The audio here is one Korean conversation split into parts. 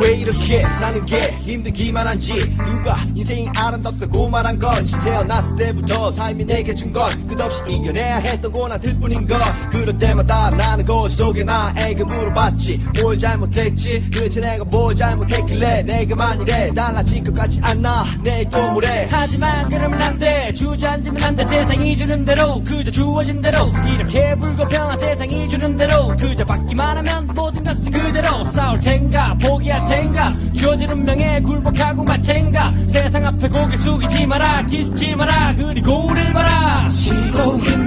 왜 이렇게 사는 게 힘들기만 한지? 누가 인생이 아름답다고 말한 건지 태어났을 때부터 삶이 내게 준 건 끝없이 이겨내야 했던 고난들 뿐인 것. 그럴 때마다 나는 거울 속에 나에게 물어봤지. 뭘 잘못했지? 도대체 내가 뭘 잘못했길래 내게만 이래 달라질 것 같지 않아? 내일 또 모레 하지만 그러면 안돼 주저앉으면 안 돼. 세상이 주는 대로 그저 주어진 대로. 이렇게 불공평한 세상이 주는 대로. 그저 받기만 하면 모든 것은 그대로. 싸울 텐가 포기할 텐가 주어진 운명에 굴복하고 마챈가. 세상 앞에 고개 숙이지 마라 기죽지 마라. 그리고 우릴 봐라. 쉬고 힘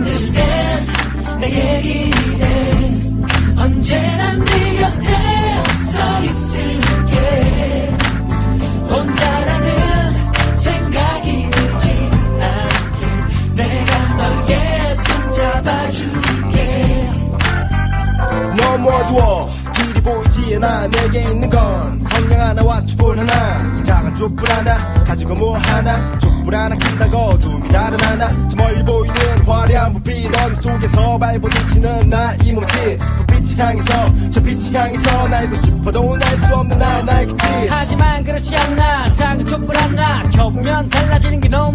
너무 어두워 길이 보이지 않아 내게 있는 건 성냥 하나와 촛불 하나. 이 작은 촛불 하나 가지고 뭐 하나? 촛불 하나 킨다고 어둠이 다른 하나? 저 멀리 보이는 화려한 불빛 넌 속에서 발부딪히는 나이 몸짓 불빛이 향해서 저 빛이 향해서 날고 싶어도 날 수 없는 나 나의 그 끝이 하지만 그렇지 않나. 작은 촛불 하나 켜보면 달라지는 게 너무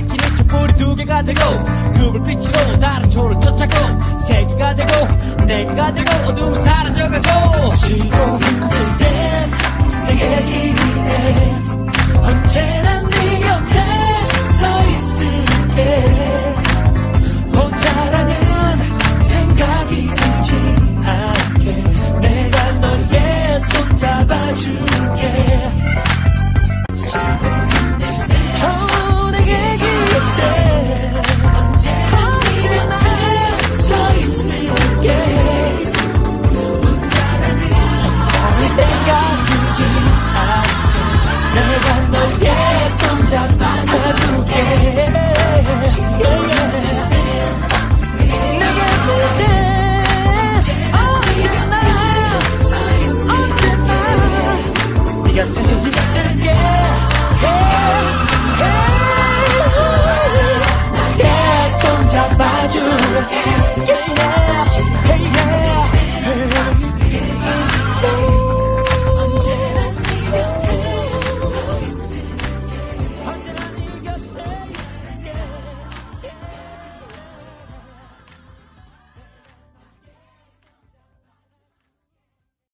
밝히는 촛불이 두 개가 되고 그 불빛으로 다른 초를 쫓아고 세 개가 되고 네 개가 되고 어둠은 사라져가고 쉬고 힘들 땐 내게 기대